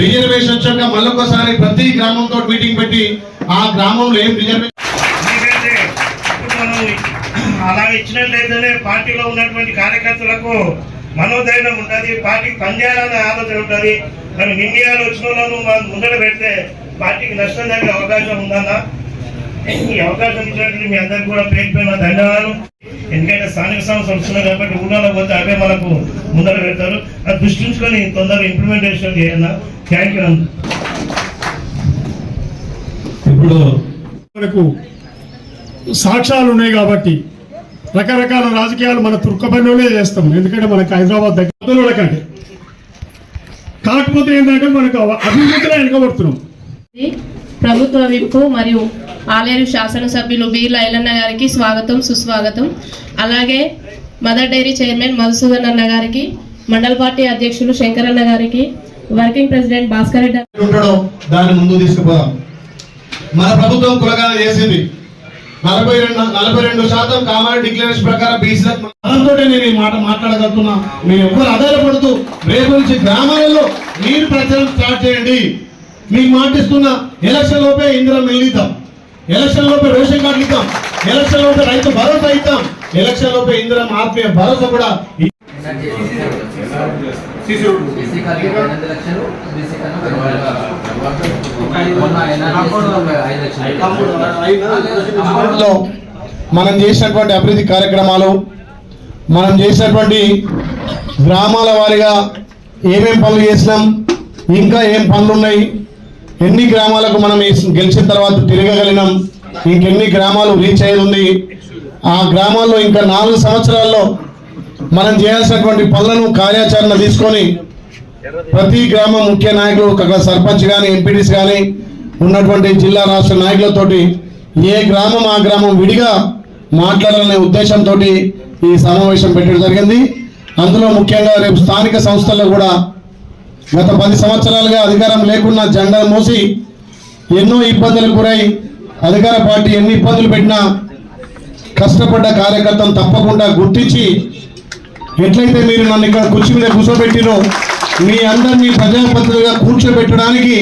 Reservation వచ్చాక మళ్ళొకసారి ప్రతి గ్రామంతో మీటింగ్ పెట్టి ఆ గ్రామంలో ఏం రిజర్వేషన్ ఎందుకంటే ఇప్పుడు అలా ఇచ్చినట్లయితేనే పార్టీలో ఉన్నటువంటి కార్యకర్తలకు మనోధైర్యం ఉంటుంది పార్టీకి పనిచేయాలనే ఆలోచన ఉంటుంది. మరి ఇండియాలో వచ్చిన వాళ్ళను మనం ముందర పెడితే పార్టీకి నష్టం జరిగే అవకాశం ఉందన్నా? ఈ అవకాశం ఇచ్చినటువంటి మీ అందరికి కూడా పేరు పైన ధన్యవాదాలు. ఎందుకంటే స్థానిక సంస్థలు వస్తున్నాయి కాబట్టి ఊళ్ళో పోతే అవే మనకు ముందర పెడతారు. అది దృష్టించుకొని తొందరగా ఇంప్లిమెంటేషన్ చేయాలన్నా థ్యాంక్ యూ ఇప్పుడు మనకు సాక్ష్యాలు ఉన్నాయి కాబట్టి రకరకాల రాజకీయాలు మన తుర్కపల్లిలోనే చేస్తాం. ఎందుకంటే మనకు హైదరాబాద్ దగ్గర కంటే కాకపోతే ఏంటంటే మనకు అభివృద్ధిలో వెనకబడుతున్నాం. ప్రభుత్వ విప్పు మరియు ఆలేరు శాసనసభ్యులు బి లైలన్న గారికి స్వాగతం సుస్వాగతం. అలాగే మదర్ డైరీ చైర్మన్ మధుసూదన్ అన్న గారికి మండల పార్టీ అధ్యక్షులు శంకరన్న గారికి వర్కింగ్ ప్రెసిడెంట్ భాస్కర్ రెడ్డి ఉంటాడో దాన్ని ముందు తీసుకుపోదాం. మన ప్రభుత్వం కులగాన చేసింది నలభై రెండు నలభై రెండు శాతం కామారెడ్డి డిక్లరేషన్ ప్రకారం బీసీలకు దాంతో నేను ఈ మాట మాట్లాడగలుగుతున్నా. ఎవ్వరు ఆధారపడుతూ రేపు నుంచి గ్రామాలలో మీరు ప్రచారం స్టార్ట్ చేయండి. మీకు మాటిస్తున్న ఎలక్షన్ లోపే ఇందిరా మిల్లిద్దాం ఎలక్షన్ లోపే రేషన్ కార్డు ఇద్దాం. ఎలక్షన్ లోపే రైతు భరోసా ఇద్దాం. ఎలక్షన్ లోపే ఇందిరా ఆత్మీయ భరోసా కూడా మనం చేసినటువంటి అభివృద్ధి కార్యక్రమాలు మనం చేసినటువంటి గ్రామాల వారిగా ఏమేం పనులు చేసినాం ఇంకా ఏం పనులు ఉన్నాయి ఎన్ని గ్రామాలకు మనం గెలిచిన తర్వాత తిరగగలిగినాం? ఇంకెన్ని గ్రామాలు రీచ్ అయ్యేది ఉంది? ఆ గ్రామాల్లో ఇంకా నాలుగు సంవత్సరాల్లో మనం చేయాల్సినటువంటి పనులను కార్యాచరణ తీసుకొని ప్రతి గ్రామ ముఖ్య నాయకులు ఒక సర్పంచ్ కానీ ఎంపీటీస్ కానీ ఉన్నటువంటి జిల్లా రాష్ట్ర నాయకులతోటి ఏ గ్రామం ఆ గ్రామం విడిగా మాట్లాడాలనే ఉద్దేశంతో ఈ సమావేశం పెట్టడం జరిగింది. అందులో ముఖ్యంగా రేపు స్థానిక సంస్థల్లో కూడా గత పది సంవత్సరాలుగా అధికారం లేకుండా జెండా మోసి ఎన్నో ఇబ్బందులకు గురై అధికార పార్టీ ఎన్ని ఇబ్బందులు పెట్టినా కష్టపడ్డ కార్యకర్తను తప్పకుండా గుర్తించి ఎట్లయితే మీరు నన్ను ఇక్కడ కుర్చీ మీద కూర్చోబెట్టినో మీ అందరినీ ప్రజాప్రతినిధులుగా కూర్చోబెట్టడానికి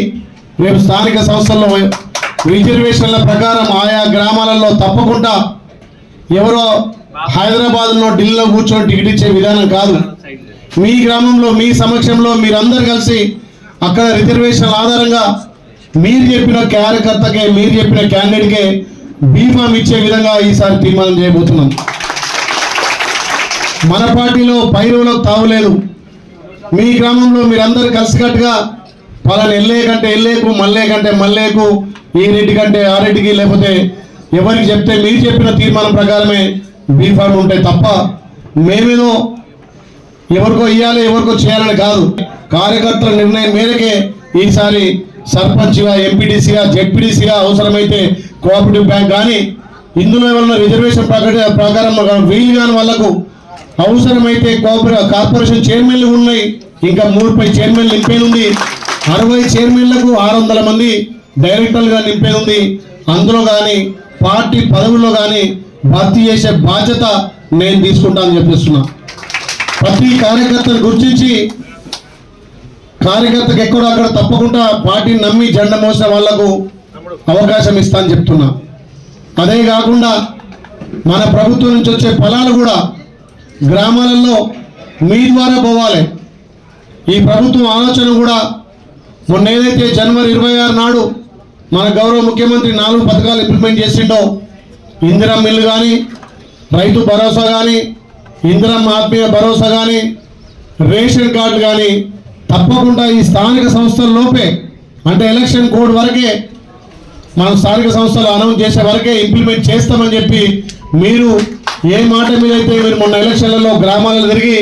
రేపు స్థానిక సంస్థల్లో రిజర్వేషన్ల ప్రకారం ఆయా గ్రామాలలో తప్పకుండా ఎవరో హైదరాబాద్లో ఢిల్లీలో కూర్చొని టికెట్ ఇచ్చే విధానం కాదు. మీ గ్రామంలో మీ సమక్షంలో మీరందరు కలిసి అక్కడ రిజర్వేషన్ల ఆధారంగా మీరు చెప్పిన కార్యకర్తకే మీరు చెప్పిన క్యాండిడేట్కే బీఫామ్ ఇచ్చే విధంగా ఈసారి తీర్మానం చేయబోతున్నాం. మన పార్టీలో పైరువులకు తావులేదు మీ గ్రామంలో మీరందరూ కలిసికట్టుగా పలానా ఎల్లే కంటే ఎల్లేకు మల్లే కంటే మల్లేకు ఈ రెడ్డి కంటే ఆ రెడ్డికి లేకపోతే ఎవరికి చెప్తే మీరు చెప్పిన తీర్మానం ప్రకారమే బీఫామ్ ఉంటే తప్ప మేమేదో ఎవరికో ఇవ్వాలి ఎవరికో చేయాలని కాదు. కార్యకర్తల నిర్ణయం మేరకే ఈసారి సర్పంచ్గా ఎంపీటీసీగా జెడ్పీటీసీగా అవసరమైతే కోఆపరేటివ్ బ్యాంక్ కానీ ఇందులో ఏమన్నా రిజర్వేషన్ ప్రకట ప్రకారం వీలు కాని వాళ్ళకు అవసరమైతే కోఆపరే కార్పొరేషన్ చైర్మన్లు ఉన్నాయి. ఇంకా మూడుపై చైర్మన్ నింపేది ఉంది అరవై చైర్మన్లకు ఆరు వందల మంది డైరెక్టర్లుగా నింపేనుంది. ఉంది అందులో కానీ పార్టీ పదవుల్లో కానీ భర్తీ చేసే బాధ్యత నేను తీసుకుంటానని చెప్పిస్తున్నా. ప్రతి కార్యకర్తను గుర్తించి కార్యకర్తకు ఎక్కడ అక్కడ తప్పకుండా పార్టీని నమ్మి జెండా మోసిన వాళ్ళకు అవకాశం ఇస్తా అని చెప్తున్నా. అదే కాకుండా మన ప్రభుత్వం నుంచి వచ్చే ఫలాలు కూడా గ్రామాలలో మీ ద్వారా పోవాలి. ఈ ప్రభుత్వం ఆలోచన కూడా మొన్న ఏదైతే జనవరి ఇరవై ఆరు నాడు మన గౌరవ ముఖ్యమంత్రి నాలుగు పథకాలు ఇంప్లిమెంట్ చేసిండో ఇందిరా మిల్లు కానీ రైతు భరోసా కానీ ఇందిరమ్మ ఆత్మీయ భరోసా కానీ రేషన్ కార్డు కానీ తప్పకుండా ఈ స్థానిక సంస్థల లోపే అంటే ఎలక్షన్ కోడ్ వరకే మనం స్థానిక సంస్థలు అనౌన్స్ చేసే వరకే ఇంప్లిమెంట్ చేస్తామని చెప్పి మీరు ఏ మాట మీద అయితే మీరు మొన్న ఎలక్షన్లలో గ్రామాలలో తిరిగి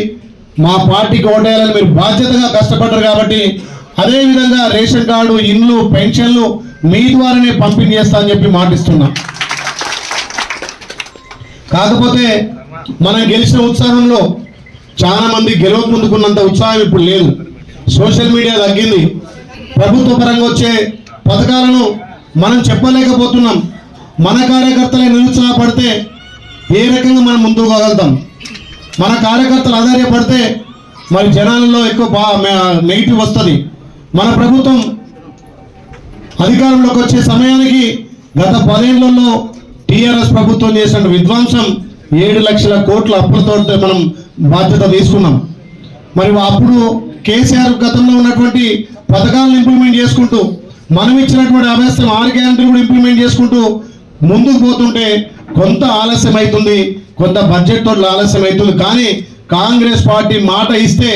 మా పార్టీకి ఓటేయాలని మీరు బాధ్యతగా కష్టపడ్డారు కాబట్టి అదేవిధంగా రేషన్ కార్డు ఇండ్లు పెన్షన్లు మీ ద్వారానే పంపిణీ చేస్తా అని చెప్పి మాటిస్తున్నా. కాకపోతే మనం గెలిచిన ఉత్సాహంలో చాలా మంది గెలవక ముందుకున్నంత ఉత్సాహం ఇప్పుడు లేదు. సోషల్ మీడియా తగ్గింది. ప్రభుత్వ పరంగా వచ్చే పథకాలను మనం చెప్పలేకపోతున్నాం. మన కార్యకర్తలే నిరుత్సాహపడితే ఏ రకంగా మనం ముందుకు పోగలుగుతాం? మన కార్యకర్తలు ఆధారపడితే మరి జనాలలో ఎక్కువ బా నెగిటివ్ వస్తుంది. మన ప్రభుత్వం అధికారంలోకి వచ్చే సమయానికి గత పదేళ్ళలో టీఆర్ఎస్ ప్రభుత్వం చేసిన విధ్వంసం ఏడు లక్షల కోట్ల అప్పులతో మనం బాధ్యత తీసుకున్నాం. మరి అప్పుడు కేసీఆర్ గతంలో ఉన్నటువంటి పథకాలను ఇంప్లిమెంట్ చేసుకుంటూ మనం ఇచ్చినటువంటి అభ్యర్థం ఆరు గ్యారంటీ కూడా ఇంప్లిమెంట్ చేసుకుంటూ ముందుకు పోతుంటే కొంత ఆలస్యం అవుతుంది కొంత బడ్జెట్ తోటి ఆలస్యం అవుతుంది. కానీ కాంగ్రెస్ పార్టీ మాట ఇస్తే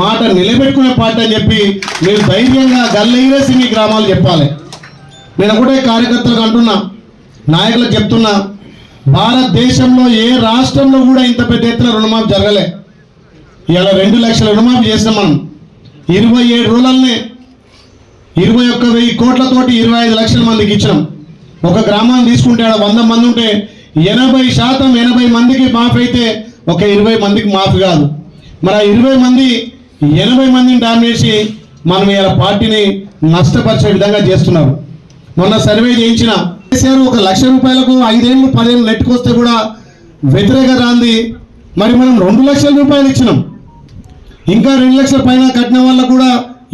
మాట నిలబెట్టుకునే పార్టీ అని చెప్పి మీరు ధైర్యంగా గల్లెగిరేసి మీ గ్రామాలు చెప్పాలి. నేను ఒకటే కార్యకర్తలకు అంటున్నా నాయకులకు చెప్తున్నా భారతదేశంలో ఏ రాష్ట్రంలో కూడా ఇంత పెద్ద ఎత్తున రుణమాఫీ జరగలే. ఇలా రెండు లక్షల రుణమాఫీ చేసాం మనం. ఇరవై ఏడు రోజులనే ఇరవై ఒక్క వెయ్యి కోట్లతోటి ఇరవై ఐదు లక్షల మందికి ఇచ్చినాం. ఒక గ్రామాన్ని తీసుకుంటే ఆడ వంద మంది ఉంటే ఎనభై శాతం ఎనభై మందికి మాఫీ అయితే ఒక ఇరవై మందికి మాఫీ కాదు. మరి ఆ ఇరవై మంది ఎనభై మందిని డామినేట్ మనం ఇలా పార్టీని నష్టపరిచే విధంగా చేస్తున్నారు. మొన్న సర్వే చేయించిన కేసీఆర్ ఒక లక్ష రూపాయలకు ఐదేళ్ళు పదేళ్ళు నెట్టుకొస్తే కూడా వ్యతిరేక రాంది మరి మనం రెండు లక్షల రూపాయలు ఇచ్చినాం. ఇంకా రెండు లక్షల పైన కట్టిన వాళ్ళకు కూడా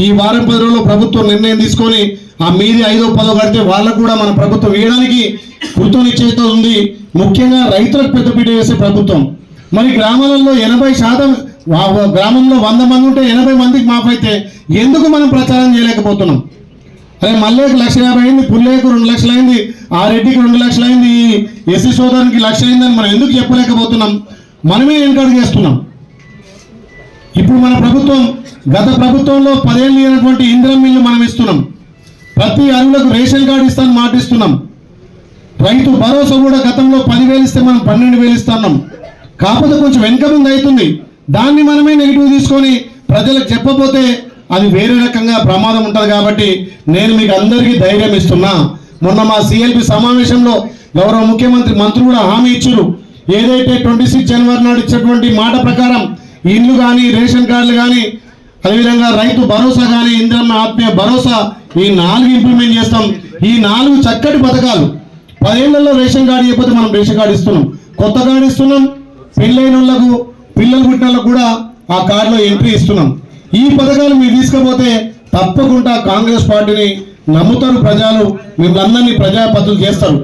ఈ వారం పది రోజుల్లో ప్రభుత్వం నిర్ణయం తీసుకొని ఆ మీది ఐదో పదో కడితే వాళ్ళకు కూడా మన ప్రభుత్వం వేయడానికి కృతనిశ్చయిత ఉంది. ముఖ్యంగా రైతులకు పెద్దపీట వేసే ప్రభుత్వం. మరి గ్రామాలలో ఎనభై శాతం గ్రామంలో వంద మంది ఉంటే ఎనభై మందికి మాపైతే ఎందుకు మనం ప్రచారం చేయలేకపోతున్నాం? అదే మల్లేకు లక్ష యాభై అయింది పుల్లేకు రెండు లక్షలు అయింది ఆ రెడ్డికి రెండు లక్షలు అయింది ఎస్సీ సోదరునికి లక్ష అయిందని మనం ఎందుకు చెప్పలేకపోతున్నాం? మనమే వెనకడుగు చేస్తున్నాం. ఇప్పుడు మన ప్రభుత్వం గత ప్రభుత్వంలో పదేళ్ళు లేనటువంటి ఇంద్రం మిల్లు మనం ఇస్తున్నాం. ప్రతి అరువులకు రేషన్ కార్డు ఇస్తాను మాటిస్తున్నాం. రైతు భరోసా కూడా గతంలో పదివేలు ఇస్తే మనం పన్నెండు వేలు ఇస్తున్నాం కాకపోతే కొంచెం వెనుక ముందు అవుతుంది. దాన్ని మనమే నెగిటివ్ తీసుకొని ప్రజలకు చెప్పబోతే అది వేరే రకంగా ప్రమాదం ఉంటుంది కాబట్టి నేను మీకు అందరికీ ధైర్యం ఇస్తున్నా. మొన్న మా సిఎల్పి సమావేశంలో గౌరవ ముఖ్యమంత్రి మంత్రులు కూడా హామీ ఇచ్చారు. ఏదైతే ట్వంటీ సిక్స్ జనవరి నాడు ఇచ్చినటువంటి మాట ప్రకారం ఇల్లు కానీ రేషన్ కార్డులు కానీ అదేవిధంగా రైతు భరోసా కానీ ఇంద్రమ్మ ఆత్మీయ భరోసా ఈ నాలుగు ఇంప్లిమెంట్ చేస్తాం. ఈ నాలుగు చక్కటి పథకాలు. పదేళ్ళలో రేషన్ కార్డు ఇవ్వకపోతే మనం రేషన్ కార్డు ఇస్తున్నాం. కొత్త కార్డు ఇస్తున్నాం. పెళ్ళైన వాళ్ళకు పిల్లలు పుట్టిన కూడా ఆ కార్డులో ఎంట్రీ ఇస్తున్నాం. ఈ పథకాలు మీరు తీసుకపోతే తప్పకుండా కాంగ్రెస్ పార్టీని నమ్ముతారు ప్రజలు. మిమ్మల్ని అందరినీ ప్రజాపతులు చేస్తారు.